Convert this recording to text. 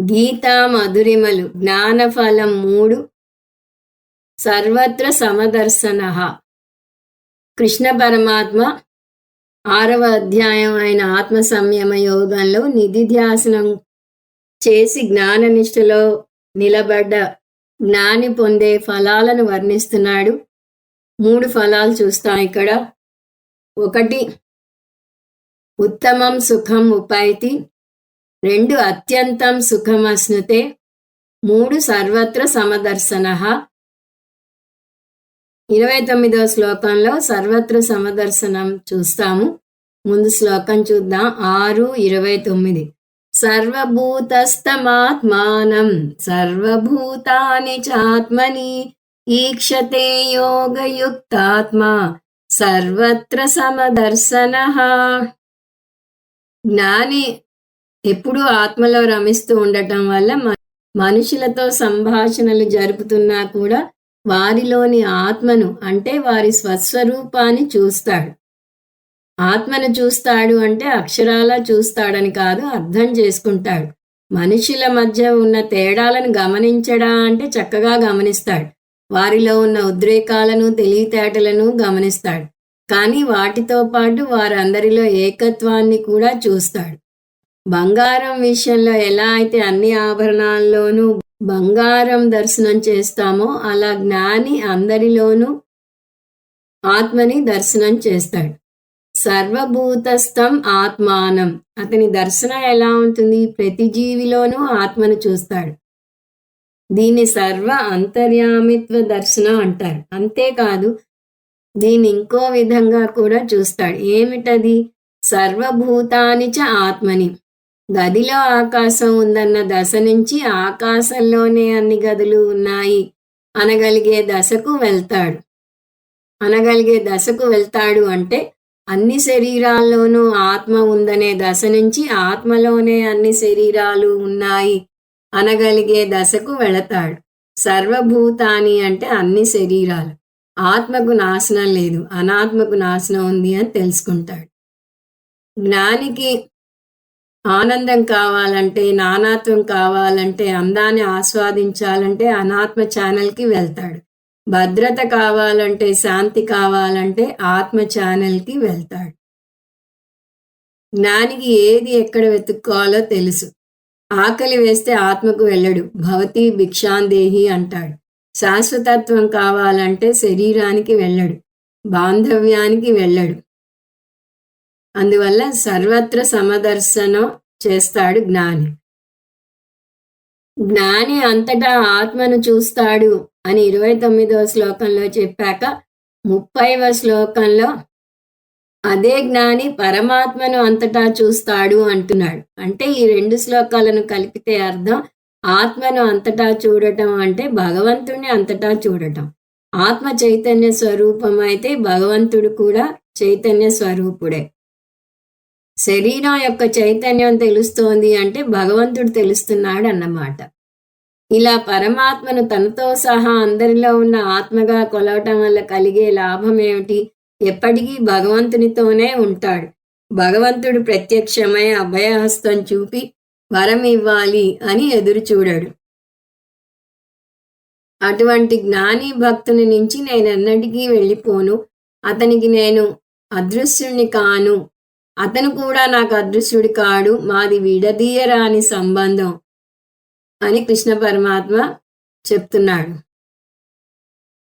గీతా మధురిమలు జ్ఞానఫలం మూడు సర్వత్ర సమదర్శన. కృష్ణ పరమాత్మ ఆరవ అధ్యాయం అయిన ఆత్మ సంయమ యోగంలో నిధిధ్యాసనం చేసి జ్ఞాననిష్టలో నిలబడ్డ జ్ఞాని పొందే ఫలాలను వర్ణిస్తున్నాడు. మూడు ఫలాలు చూస్తాం ఇక్కడ. ఒకటి ఉత్తమం సుఖం ఉపాయితి. రెండు అత్యంతం సుఖమస్నుతే మూడు సర్వత్ర సమదర్శన. ఇరవై తొమ్మిదవ శ్లోకంలో సర్వత్ర సమదర్శనం చూస్తాము. ముందు శ్లోకం చూద్దాం. ఆరు ఇరవై తొమ్మిది. సర్వభూతస్తమాత్మానం సర్వభూతాని చాత్మని ఈక్షతే యోగయుక్తాత్మా సర్వత్ర సమదర్శన. జ్ఞాని ఎప్పుడూ ఆత్మలో రమిస్తూ ఉండటం వల్ల మనుషులతో సంభాషణలు జరుపుతున్నా కూడా వారిలోని ఆత్మను అంటే వారి స్వస్వరూపాన్ని చూస్తాడు. ఆత్మను చూస్తాడు అంటే అక్షరాలా చూస్తాడని కాదు అర్థం చేసుకుంటాడు. మనుషుల మధ్య ఉన్న తేడాలను గమనించడా అంటే చక్కగా గమనిస్తాడు. వారిలో ఉన్న ఉద్రేకాలను తెలివితేటలను గమనిస్తాడు. కానీ వాటితో పాటు వారందరిలో ఏకత్వాన్ని కూడా చూస్తాడు. బంగారం విషయంలో ఎలా అయితే అన్ని ఆభరణాల్లోనూ బంగారం దర్శనం చేస్తామో అలా జ్ఞాని అందరిలోనూ ఆత్మని దర్శనం చేస్తాడు. సర్వభూతస్థం ఆత్మానం. అతని దర్శనం ఎలా ఉంటుంది? ప్రతి జీవిలోనూ ఆత్మను చూస్తాడు. దీన్ని సర్వ అంతర్యామిత్వ దర్శనం అంటారు. అంతేకాదు దీన్ని ఇంకో విధంగా కూడా చూస్తాడు. ఏమిటది? సర్వభూతాని చ ఆత్మని. గదిలో ఆకాశం ఉందన్న దశ నుంచి ఆకాశంలోనే అన్ని గదులు ఉన్నాయి. అనగలిగే దశకు వెళ్తాడు. అనగలిగే దశకు వెళ్తాడు అంటే అన్ని శరీరాల్లోనూ ఆత్మ ఉందనే దశ నుంచి ఆత్మలోనే అన్ని శరీరాలు ఉన్నాయి. అనగలిగే దశకు వెళతాడు. సర్వభూతాని అంటే అన్ని శరీరాలు. ఆత్మకు నాశనం లేదు. అనాత్మకు నాశనం ఉంది అని తెలుసుకుంటాడు. జ్ఞానికి ఆనందం కావాలంటే నానాత్వం కావాలంటే అందాన్ని ఆస్వాదించాలంటే అనాత్మ ఛానల్కి వెళ్తాడు. భద్రత కావాలంటే శాంతి కావాలంటే ఆత్మ ఛానల్కి వెళ్తాడు. జ్ఞానికి ఏది ఎక్కడ వెతుక్కోవాలో తెలుసు. ఆకలి వేస్తే ఆత్మకు వెళ్ళడు. భవతి భిక్షాందేహి అంటాడు. శాశ్వతత్వం కావాలంటే శరీరానికి వెళ్ళడు. బాంధవ్యానికి వెళ్ళడు. అందువల్ల సర్వత్ర సమదర్శనం చేస్తాడు జ్ఞాని. జ్ఞాని అంతటా ఆత్మను చూస్తాడు అని ఇరవై తొమ్మిదవ శ్లోకంలో చెప్పాక ముప్పైవ శ్లోకంలో అదే జ్ఞాని పరమాత్మను అంతటా చూస్తాడు అంటున్నాడు. అంటే ఈ రెండు శ్లోకాలను కలిపితే అర్థం ఆత్మను అంతటా చూడటం అంటే భగవంతుడిని అంతటా చూడటం. ఆత్మ చైతన్య స్వరూపం అయితే భగవంతుడు కూడా చైతన్య స్వరూపుడే. శరీరం యొక్క చైతన్యం తెలుస్తోంది అంటే భగవంతుడు తెలుస్తున్నాడు అన్నమాట. ఇలా పరమాత్మను తనతో సహా అందరిలో ఉన్న ఆత్మగా కొలవటం వల్ల కలిగే లాభం ఏమిటి? ఎప్పటికీ భగవంతునితోనే ఉంటాడు. భగవంతుడు ప్రత్యక్షమై అభయహస్తం చూపి వరం ఇవ్వాలి అని ఎదురు చూడడు. అటువంటి జ్ఞాని భక్తుని నుంచి నేను ఎన్నటికీ వెళ్ళిపోను. అతనికి నేను అదృశ్యుణ్ణి కాను. అతను కూడా నాకు అదృశ్యుడు కాడు మాది విడదీయరాని సంబంధం అని కృష్ణ పరమాత్మ చెప్తున్నాడు.